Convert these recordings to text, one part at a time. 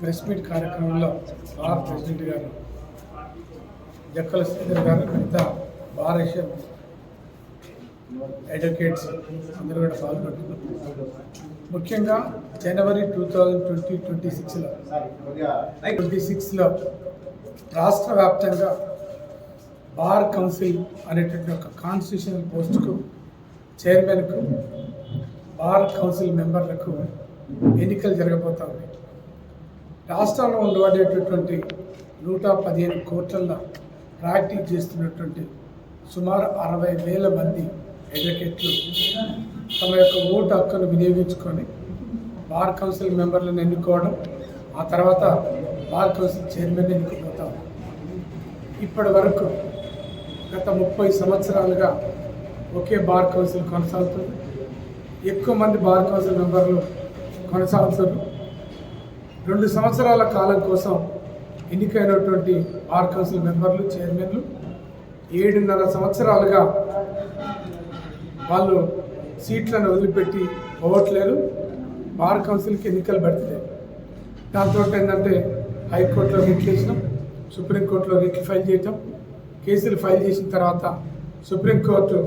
Press meet కార్యక్రమంలో భారత president గారు జక్కల శ్రీధర్ గారు మిగతా భారత అడ్వకేట్స్ అందరూ కూడా పాల్గొంటున్నారు. ముఖ్యంగా January two thousand twenty twenty సిక్స్లో ట్వంటీ సిక్స్లో రాష్ట్ర వ్యాప్తంగా బార్ కౌన్సిల్ అనేటువంటి ఒక కాన్స్టిట్యూషనల్ పోస్టుకు చైర్మన్కు బార్ కౌన్సిల్ మెంబర్లకు ఎన్నికలు జరగబోతా ఉన్నాయి. రాష్ట్రంలో ఉండబడేటటువంటి నూట పదిహేను కోట్ల ప్రాక్టీస్ చేస్తున్నటువంటి సుమారు అరవై వేల మంది అడ్వకేట్లు తమ యొక్క ఓటు హక్కును వినియోగించుకొని బార్ కౌన్సిల్ మెంబర్లను ఎన్నుకోవడం ఆ తర్వాత బార్ కౌన్సిల్ చైర్మన్ ఎన్నుకుపోతాం. ఇప్పటి వరకు గత ముప్పై సంవత్సరాలుగా ఒకే బార్ కౌన్సిల్ కొనసాగుతుంది. ఎక్కువ మంది బార్ కౌన్సిల్ మెంబర్లు కొనసాగుతున్నారు. రెండు సంవత్సరాల కాలం కోసం ఎన్నికైనటువంటి బార్ కౌన్సిల్ మెంబర్లు చైర్మన్లు ఏడున్నర సంవత్సరాలుగా వాళ్ళు సీట్లను వదిలిపెట్టి పోవట్లేరు బార్ కౌన్సిల్కి ఎన్నికలు పెడతలేరు దాంతో ఏంటంటే హైకోర్టులో రిట్ చేసినాం సుప్రీంకోర్టులో రిట్ ఫైల్ చేయటం కేసులు ఫైల్ చేసిన తర్వాత సుప్రీంకోర్టు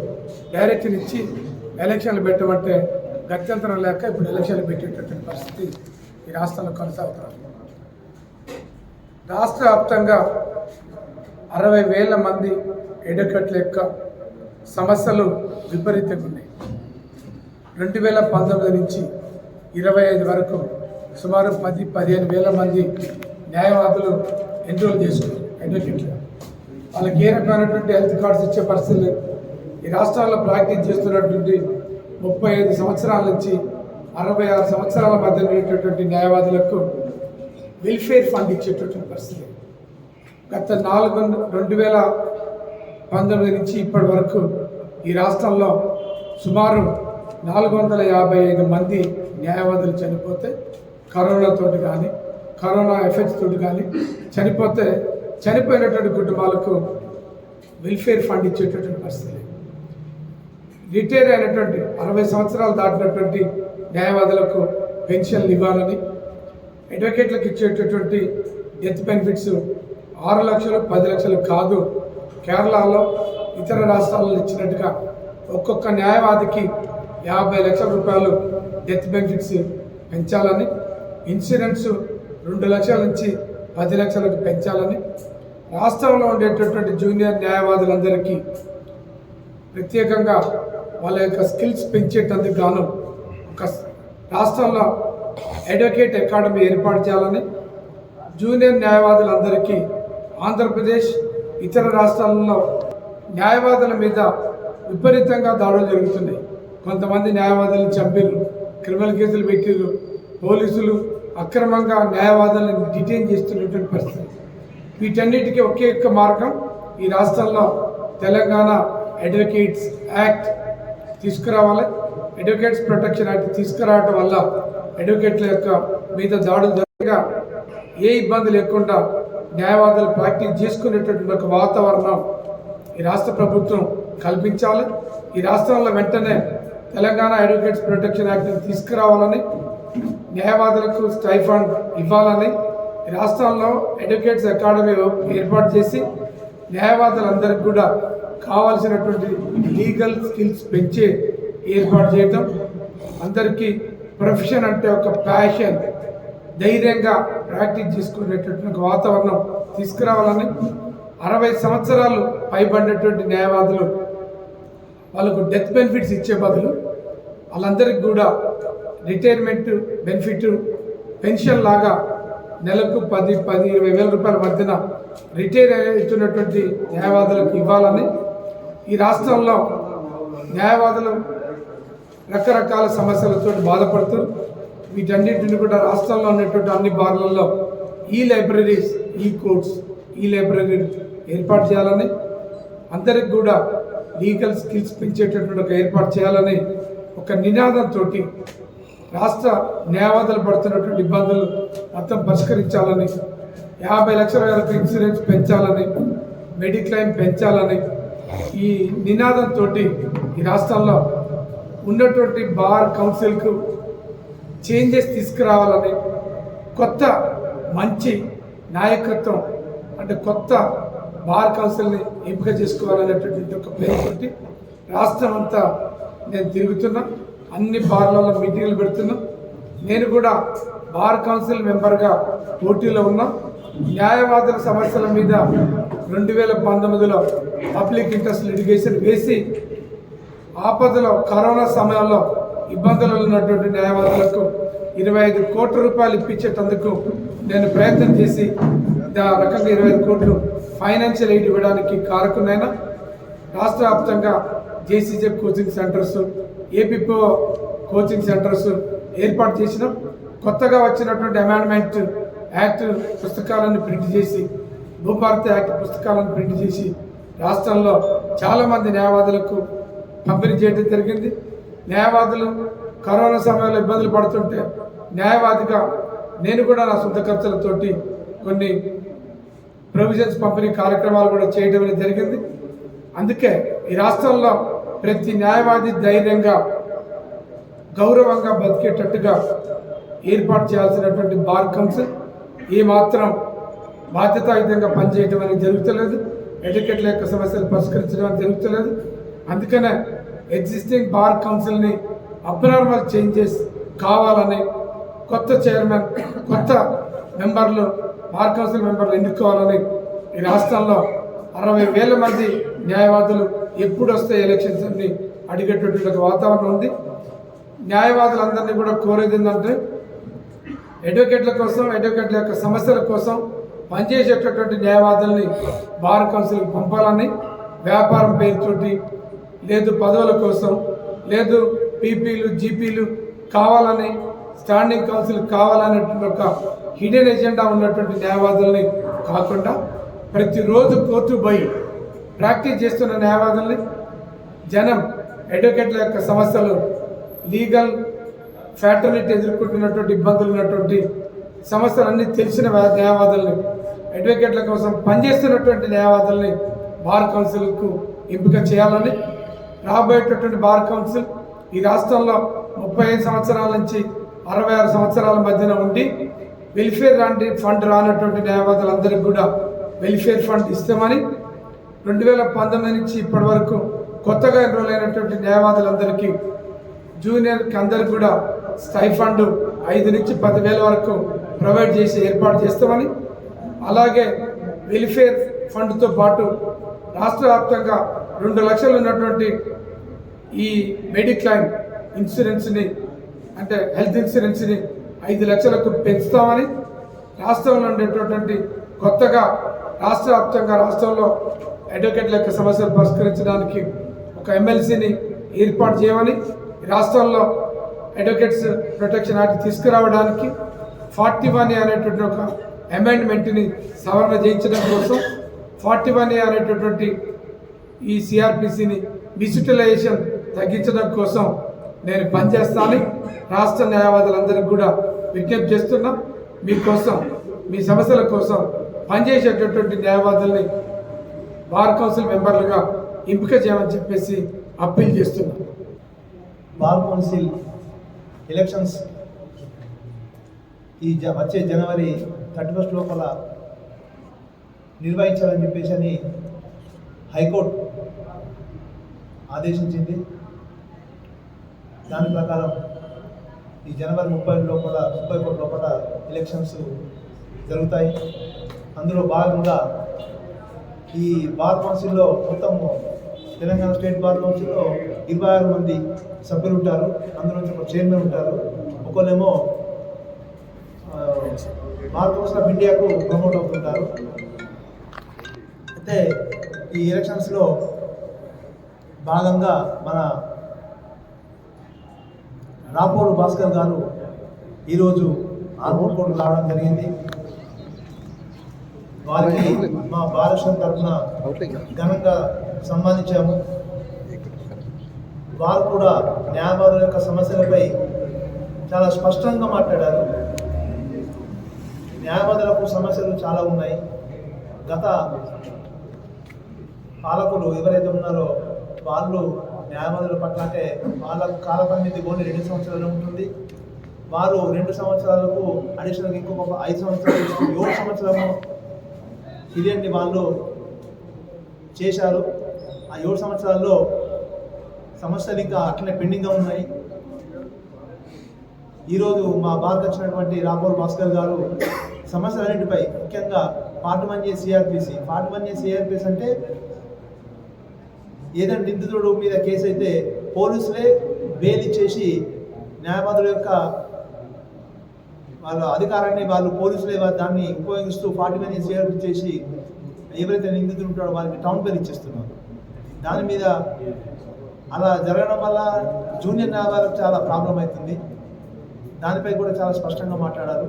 డైరెక్షన్ ఇచ్చి ఎలక్షన్లు పెట్టమంటే గత్యంతరం లేక ఇప్పుడు ఎలక్షన్లు పెట్టేటటువంటి పరిస్థితి ఈ రాష్ట్రంలో కొనసాగుతున్నారు. రాష్ట్ర వ్యాప్తంగా అరవై వేల మంది ఎడకట్ల యొక్క సమస్యలు విపరీతంగా ఉన్నాయి. రెండు వేల పంతొమ్మిది నుంచి ఇరవై ఐదు వరకు సుమారు పది పదిహేను వేల మంది న్యాయవాదులు ఎన్రోల్ చేసుకున్నారు అడ్వకేట్లు వాళ్ళకి ఏ రకమైనటువంటి హెల్త్ కార్డ్స్ ఇచ్చే పరిస్థితులు ఈ రాష్ట్రాల్లో ప్రాక్టీస్ చేస్తున్నటువంటి ముప్పై ఐదు సంవత్సరాల నుంచి అరవై ఆరు సంవత్సరాల మధ్య ఉండేటటువంటి న్యాయవాదులకు వెల్ఫేర్ ఫండ్ ఇచ్చేటటువంటి పరిస్థితి. గత నాలుగు రెండు వేల పంతొమ్మిది నుంచి ఇప్పటి వరకు ఈ రాష్ట్రంలో సుమారు నాలుగు వందల యాభై ఐదు మంది న్యాయవాదులు చనిపోతే కరోనాతో కానీ కరోనా ఎఫెక్ట్స్ తోటి కానీ చనిపోతే చనిపోయినటువంటి కుటుంబాలకు వెల్ఫేర్ ఫండ్ ఇచ్చేటటువంటి పరిస్థితి. రిటైర్ అయినటువంటి అరవై సంవత్సరాలు దాటినటువంటి న్యాయవాదులకు పెన్షన్లు ఇవ్వాలని అడ్వకేట్లకు ఇచ్చేటటువంటి డెత్ బెనిఫిట్స్ ఆరు లక్షలు పది లక్షలు కాదు. కేరళలో ఇతర రాష్ట్రాల్లో ఇచ్చినట్టుగా ఒక్కొక్క న్యాయవాదికి యాభై లక్షల రూపాయలు డెత్ బెనిఫిట్స్ పెంచాలని ఇన్సూరెన్స్ రెండు లక్షల నుంచి పది లక్షలకు పెంచాలని రాష్ట్రంలో ఉండేటటువంటి జూనియర్ న్యాయవాదులందరికీ ప్రత్యేకంగా వాళ్ళ యొక్క స్కిల్స్ పెంచేటందుకు గాను ఒక రాష్ట్రంలో అడ్వకేట్ అకాడమీ ఏర్పాటు చేయాలని జూనియర్ న్యాయవాదులందరికీ ఆంధ్రప్రదేశ్ ఇతర రాష్ట్రాలలో న్యాయవాదుల మీద విపరీతంగా దాడులు జరుగుతున్నాయి. కొంతమంది న్యాయవాదులను చంపిర్రు. క్రిమినల్ కేసులు పెట్టిర్రు. పోలీసులు అక్రమంగా న్యాయవాదులను డిటైన్ చేస్తున్నటువంటి పరిస్థితి. వీటన్నిటికీ ఒకే ఒక్క మార్గం ఈ రాష్ట్రంలో తెలంగాణ అడ్వకేట్స్ యాక్ట్ తీసుకురావాలి. అడ్వకేట్స్ ప్రొటెక్షన్ యాక్ట్ తీసుకురావటం వల్ల అడ్వకేట్ల యొక్క మీద దాడులు జరగగా ఏ ఇబ్బంది లేకుండా న్యాయవాదులు ప్రాక్టీస్ చేసుకునేటటువంటి ఒక వాతావరణం ఈ రాష్ట్ర ప్రభుత్వం కల్పించాలి. ఈ రాష్ట్రంలో వెంటనే తెలంగాణ అడ్వకేట్స్ ప్రొటెక్షన్ యాక్ట్ని తీసుకురావాలని న్యాయవాదులకు స్టైఫండ్ ఇవ్వాలని ఈ రాష్ట్రంలో అడ్వకేట్స్ అకాడమీ ఏర్పాటు చేసి న్యాయవాదులందరికీ కూడా కావాల్సినటువంటి లీగల్ స్కిల్స్ పెంచే ఏర్పాటు చేయటం. అందరికీ ప్రొఫెషన్ అంటే ఒక ప్యాషన్. ధైర్యంగా ప్రాక్టీస్ చేసుకునేటటువంటి ఒక వాతావరణం తీసుకురావాలని అరవై సంవత్సరాలు పైబడినటువంటి న్యాయవాదులు వాళ్ళకు డెత్ బెనిఫిట్స్ ఇచ్చే బదులు వాళ్ళందరికీ కూడా రిటైర్మెంట్ బెనిఫిట్ పెన్షన్ లాగా నెలకు పది పది ఇరవై వేల రూపాయల మధ్యన రిటైర్ అవుతున్నటువంటి న్యాయవాదులకు ఇవ్వాలని ఈ రాష్ట్రంలో న్యాయవాదులు రకరకాల సమస్యలతో బాధపడుతూ వీటన్నిటిని కూడా రాష్ట్రంలో ఉన్నటువంటి అన్ని భాగాలలో ఈ లైబ్రరీస్ ఈ కోర్ట్స్ ఈ లైబ్రరీ ఏర్పాటు చేయాలని అందరికి కూడా లీగల్ స్కిల్స్ పెంచేటటువంటి ఒక ఏర్పాటు చేయాలని ఒక నినాదంతో రాష్ట్ర న్యాయవాదులు పడుతున్నటువంటి ఇబ్బందులు మొత్తం పరిష్కరించాలని యాభై లక్షల వరకు ఇన్సూరెన్స్ పెంచాలని మెడిక్లైమ్ పెంచాలని ఈ నినాదంతో ఈ రాష్ట్రంలో ఉన్నటువంటి బార్ కౌన్సిల్కు చేంజెస్ తీసుకురావాలని కొత్త మంచి నాయకత్వం అంటే కొత్త బార్ కౌన్సిల్ని ఎంపిక చేసుకోవాలనేటటువంటి ఒక పేరుతోటి రాష్ట్రం అంతా నేను తిరుగుతున్నా. అన్ని బార్లలో మీటింగ్లు పెడుతున్నా. నేను కూడా బార్ కౌన్సిల్ మెంబర్గా పోటీలో ఉన్నా. న్యాయవాదుల సమస్యల మీద రెండు వేల పంతొమ్మిదిలో పబ్లిక్ ఇంట్రెస్ట్ లిటిగేషన్ వేసి ఆపదలో కరోనా సమయంలో ఇబ్బందులు ఉన్నటువంటి న్యాయవాదులకు ఇరవై ఐదు కోట్ల రూపాయలు ఇప్పించేటందుకు నేను ప్రయత్నం చేసి ఆ రకంగా ఇరవై ఐదు కోట్లు ఫైనాన్షియల్ ఎయిడ్ ఇవ్వడానికి కారకునైనా రాష్ట్ర వ్యాప్తంగా జేసీజెఫ్ కోచింగ్ సెంటర్స్ ఏపీపో కోచింగ్ సెంటర్స్ ఏర్పాటు చేసిన. కొత్తగా వచ్చినటువంటి అమెండ్మెంట్ యాక్ట్ పుస్తకాలను ప్రింట్ చేసి భూభారతి యాక్ట్ పుస్తకాలను ప్రింట్ చేసి రాష్ట్రంలో చాలామంది న్యాయవాదులకు పంపిణీ చేయడం జరిగింది. న్యాయవాదులు కరోనా సమయంలో ఇబ్బందులు పడుతుంటే న్యాయవాదిగా నేను కూడా నా సొంత ఖర్చులతోటి కొన్ని ప్రొవిజన్స్ పంపిణీ కార్యక్రమాలు కూడా చేయడం జరిగింది. అందుకే ఈ రాష్ట్రంలో ప్రతి న్యాయవాది ధైర్యంగా గౌరవంగా బతికేటట్టుగా ఏర్పాటు చేయాల్సినటువంటి బార్ కౌన్సిల్ ఈ మాత్రం బాధ్యతాయుతంగా పనిచేయడం అనేది జరుగుతలేదు. ఎటికెట్ల యొక్క సమస్యలు పరిష్కరించడం జరుగుతలేదు. అందుకనే ఎగ్జిస్టింగ్ బార్ కౌన్సిల్ని అబ్నార్మల్ చేంజెస్ కావాలని కొత్త చైర్మన్ కొత్త మెంబర్లు బార్ కౌన్సిల్ మెంబర్లు ఎన్నుకోవాలని ఈ రాష్ట్రంలో అరవై వేల మంది న్యాయవాదులు ఎప్పుడు వస్తాయి ఎలక్షన్స్ అన్ని అడిగేటటువంటి ఒక వాతావరణం ఉంది. న్యాయవాదులందరినీ కూడా కోరేది ఏంటంటే అడ్వకేట్ల కోసం అడ్వకేట్ల యొక్క సమస్యల కోసం పనిచేసేటటువంటి న్యాయవాదుల్ని బార్ కౌన్సిల్కి పంపాలని వ్యాపారం పేరుతోటి లేదు పదవుల కోసం లేదు పీపీలు జీపీలు కావాలని స్టాండింగ్ కౌన్సిల్ కావాలనేటువంటి ఒక హిడెన్ ఎజెండా ఉన్నటువంటి న్యాయవాదుల్ని కాకుండా ప్రతిరోజు కోర్టు పోయి ప్రాక్టీస్ చేస్తున్న న్యాయవాదుల్ని జనం అడ్వకేట్ల యొక్క సమస్యలు లీగల్ ఫ్యాటర్నిటీ ఎదుర్కొంటున్నటువంటి ఇబ్బందులు ఉన్నటువంటి సమస్యలన్నీ తెలిసిన న్యాయవాదుల్ని అడ్వకేట్ల కోసం పనిచేస్తున్నటువంటి న్యాయవాదుల్ని బార్ కౌన్సిల్కు ఎంపిక చేయాలని రాబోయేటటువంటి బార్ కౌన్సిల్ ఈ రాష్ట్రంలో ముప్పై ఐదు సంవత్సరాల నుంచి అరవై ఆరు సంవత్సరాల మధ్యన ఉండి వెల్ఫేర్ లాంటి ఫండ్ రానటువంటి న్యాయవాదులందరికీ కూడా వెల్ఫేర్ ఫండ్ ఇస్తామని రెండు వేల పంతొమ్మిది నుంచి ఇప్పటి వరకు కొత్తగా ఎన్రోల్ అయినటువంటి న్యాయవాదులందరికీ జూనియర్కి అందరికి కూడా స్టైఫండ్ ఐదు నుంచి పదివేల వరకు ప్రొవైడ్ చేసి ఏర్పాటు చేస్తామని అలాగే వెల్ఫేర్ ఫండ్తో పాటు రాష్ట్ర వ్యాప్తంగా రెండు లక్షలు ఉన్నటువంటి ఈ మెడిక్లైమ్ ఇన్సూరెన్స్ని అంటే హెల్త్ ఇన్సూరెన్స్ని ఐదు లక్షలకు పెంచుతామని రాష్ట్రంలో ఉండేటటువంటి కొత్తగా రాష్ట్ర వ్యాప్తంగా రాష్ట్రంలో అడ్వకేట్ల యొక్క సమస్యలు పరిష్కరించడానికి ఒక ఎమ్మెల్సీని ఏర్పాటు చేయమని రాష్ట్రంలో అడ్వకేట్స్ ప్రొటెక్షన్ యాక్ట్ తీసుకురావడానికి ఫార్టీ వన్ అనేటువంటి ఒక అమెండ్మెంట్ని సవరణ చేయించడం కోసం ఫార్టీ వన్ అనేటటువంటి ఈ సిఆర్పిసిని డిజిటలైజేషన్ తగ్గించడం కోసం నేను పనిచేస్తాను రాష్ట్ర న్యాయవాదులందరికీ కూడా విజ్ఞప్తి చేస్తున్నా. మీకోసం మీ సమస్యల కోసం పనిచేసేటటువంటి న్యాయవాదుల్ని బార్ కౌన్సిల్ మెంబర్లుగా ఎంపిక చేయమని చెప్పేసి అప్పీల్ చేస్తున్నా. బార్ కౌన్సిల్ ఎలక్షన్స్ ఈ జ వచ్చే జనవరి థర్టీ ఫస్ట్ లోపల నిర్వహించాలని చెప్పేసి అని హైకోర్టు ఆదేశించింది. దాని ప్రకారం ఈ జనవరి ముప్పై లోపల ముప్పై ఒకటి లోపల ఎలక్షన్స్ జరుగుతాయి. అందులో భాగంగా ఈ బార్ కౌన్సిల్లో మొత్తం తెలంగాణ స్టేట్ బార్ కౌన్సిల్లో ఇరవై ఆరు మంది సభ్యులు ఉంటారు. అందులో నుంచి ఒక చైర్మన్ ఉంటారు. ఒకళ్ళేమో బార్ కౌన్సిల్ ఆఫ్ ఇండియాకు ప్రమోట్ అవుతుంటారు. అయితే ఈ ఎలక్షన్స్లో భాగంగా మన రాపోలు భాస్కర్ గారు ఈరోజు ఆర్మూర్ కోర్టు రావడం జరిగింది. వారికి మా భారత తరఫున ఘనంగా సన్మానించాము. వారు కూడా న్యాయవాదుల యొక్క సమస్యలపై చాలా స్పష్టంగా మాట్లాడారు. న్యాయవాదులకు సమస్యలు చాలా ఉన్నాయి. గత పాలకులు ఎవరైతే ఉన్నారో వాళ్ళు న్యాయవాదుల పట్ల అంటే వాళ్ళ కాల పరిమితి ఓన్లీ రెండు సంవత్సరాలు ఉంటుంది. వారు రెండు సంవత్సరాలకు అడిషనల్గా ఇంకొక ఐదు సంవత్సరాలు ఏడు సంవత్సరము పీరియడ్ని వాళ్ళు చేశారు? ఆ ఏడు సంవత్సరాల్లో సమస్యలు ఇంకా అట్లనే పెండింగ్గా ఉన్నాయి. ఈరోజు మా బాధకు వచ్చినటువంటి రాఘోల్ భాస్కర్ గారు సమస్యలన్నింటిపై ముఖ్యంగా part one A CRPC part one A CRPC అంటే ఏదైనా నిందితుడు మీద కేసు అయితే పోలీసులే బెయిల్ ఇచ్చేసి న్యాయవాదుల యొక్క వాళ్ళ అధికారాన్ని వాళ్ళు పోలీసులే దాన్ని ఉపయోగిస్తూ ఫార్టీ నైన్ సిఆర్పి చేసి ఎవరైతే నిందితుడు ఉంటాడో వాళ్ళకి టౌన్ పేరు ఇచ్చేస్తున్నారు. దాని మీద అలా జరగడం వల్ల జూనియర్ న్యాయవాదులకు చాలా ప్రాబ్లం అవుతుంది. దానిపై కూడా చాలా స్పష్టంగా మాట్లాడారు.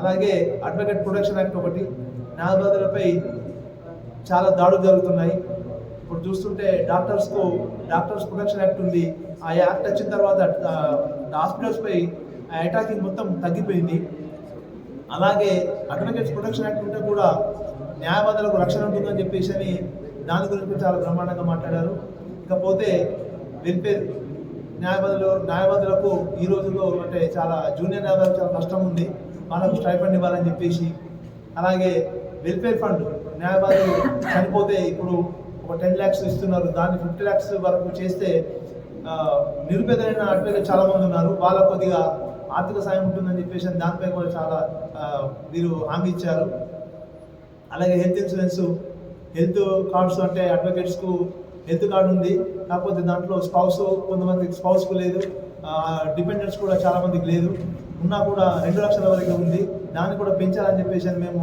అలాగే అడ్వకేట్ ప్రొటెక్షన్ యాక్ట్ ఒకటి న్యాయవాదులపై చాలా దాడులు జరుగుతున్నాయి. ఇప్పుడు చూస్తుంటే డాక్టర్స్కు డాక్టర్స్ ప్రొటెక్షన్ యాక్ట్ ఉంది. ఆ యాక్ట్ వచ్చిన తర్వాత హాస్పిటల్స్పై ఆ అటాకింగ్ మొత్తం తగ్గిపోయింది. అలాగే అడ్వకేట్స్ ప్రొటెక్షన్ యాక్ట్ ఉంటే కూడా న్యాయవాదులకు రక్షణ ఉంటుందని చెప్పేసి అని దాని గురించి చాలా బ్రహ్మాండంగా మాట్లాడారు. ఇకపోతే వెల్ఫేర్ న్యాయవాదులు న్యాయవాదులకు ఈ రోజుల్లో అంటే చాలా జూనియర్ న్యాయవాదులు చాలా కష్టం ఉంది. వాళ్ళకు స్టైఫండ్ ఇవ్వాలని చెప్పేసి. అలాగే వెల్ఫేర్ ఫండ్ న్యాయవాదులు చనిపోతే ఇప్పుడు ఒక టెన్ ల్యాక్స్ ఇస్తున్నారు. దాన్ని ఫిఫ్టీ ల్యాక్స్ వరకు చేస్తే నిరుపేదలైన అడ్వకేట్ చాలా మంది ఉన్నారు. వాళ్ళ కొద్దిగా ఆర్థిక సాయం ఉంటుందని చెప్పేసి దానిపై కూడా చాలా మీరు వీరు హామీ ఇచ్చారు. అలాగే హెల్త్ ఇన్సూరెన్స్ హెల్త్ కార్డ్స్ అంటే అడ్వకేట్స్కు హెల్త్ కార్డు ఉంది. కాకపోతే దాంట్లో స్పౌస్ కొంతమందికి స్పౌస్కు లేదు. డిపెండెంట్స్ కూడా చాలామందికి లేదు. ఉన్నా కూడా రెండు లక్షల వరకు ఉంది. దాన్ని కూడా పెంచాలని చెప్పేసి మేము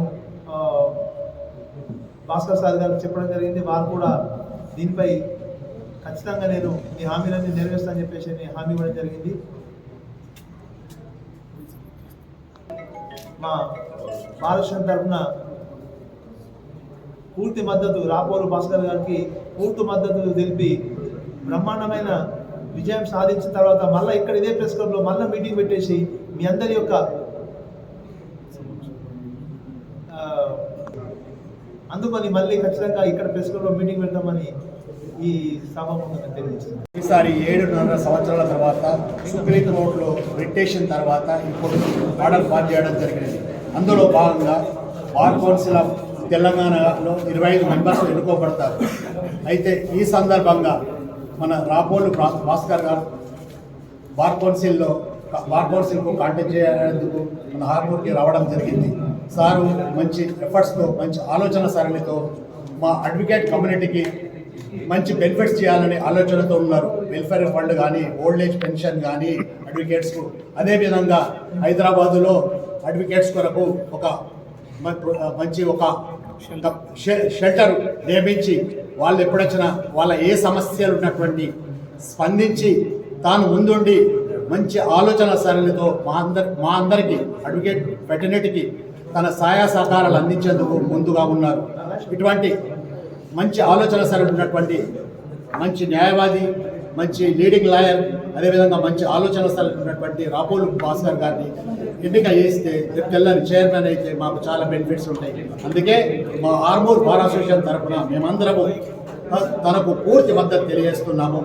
భాస్కర్ సార్ గారు చెప్పడం జరిగింది. వారు కూడా దీనిపై ఖచ్చితంగా నేను ఈ హామీలన్నీ నెరవేరుస్తానని చెప్పేసి హామీ ఇవ్వడం జరిగింది. మా బాలకృష్ణ తరఫున పూర్తి మద్దతు రాపోలు భాస్కర్ గారికి పూర్తి మద్దతు తెలిపి బ్రహ్మాండమైన విజయం సాధించిన తర్వాత మళ్ళీ ఇక్కడ ఇదే ప్రెస్ క్లబ్లో మళ్ళీ మీటింగ్ పెట్టేసి మీ అందరి యొక్క ఆ, అందుకని మళ్ళీ ఖచ్చితంగా ఇక్కడ ప్రెస్ క్లబ్లో మీటింగ్ పెడతామని ఈ సభ ముందు ఈసారి ఏడున్నర సంవత్సరాల తర్వాత సుప్రీంకోర్టులో రిటేషన్ తర్వాత ఇప్పుడు ఆర్డర్ పాస్ చేయడం జరిగింది. అందులో భాగంగా బార్ కౌన్సిల్ ఆఫ్ తెలంగాణలో ఇరవై ఐదు మెంబర్స్ ఎన్నుకోబడతారు. అయితే ఈ సందర్భంగా మన రాపోలు భాస్కర్ గారు బార్ కౌన్సిల్లో బార్ కౌన్సిల్కు కాంటాక్ట్ చేయాలనేందుకు మన హార్మూర్కి రావడం జరిగింది. సారు మంచి ఎఫర్ట్స్తో మంచి ఆలోచన సరళితో మా అడ్వకేట్ కమ్యూనిటీకి మంచి బెనిఫిట్స్ చేయాలనే ఆలోచనతో ఉన్నారు. వెల్ఫేర్ ఫండ్ కానీ ఓల్డ్ ఏజ్ పెన్షన్ కానీ అడ్వకేట్స్కు అదేవిధంగా హైదరాబాదులో అడ్వకేట్స్ కొరకు ఒక మంచి ఒక షె- షెల్టర్ నియమించి వాళ్ళు ఎప్పుడొచ్చినా వాళ్ళ ఏ సమస్యలు ఉన్నటువంటి స్పందించి తాను ముందుండి మంచి ఆలోచన సరళితో మా అందరి మా అందరికీ అడ్వకేట్ వెటర్నిటీకి తన సహాయ సహకారాలు అందించేందుకు ముందుగా ఉన్నారు. ఇటువంటి మంచి ఆలోచన సరళి ఉన్నటువంటి మంచి న్యాయవాది మంచి లీడింగ్ లాయర్ అదేవిధంగా మంచి ఆలోచన సరళి ఉన్నటువంటి రాపోలు భాస్కర్ గారిని ఎన్నిక చేస్తే తెల్లని చైర్మన్ అయితే మాకు చాలా బెనిఫిట్స్ ఉంటాయి. అందుకే మా ఆర్మూర్ బార్ అసోసియేషన్ తరఫున మేమందరము తనకు పూర్తి మద్దతు తెలియజేస్తున్నాము.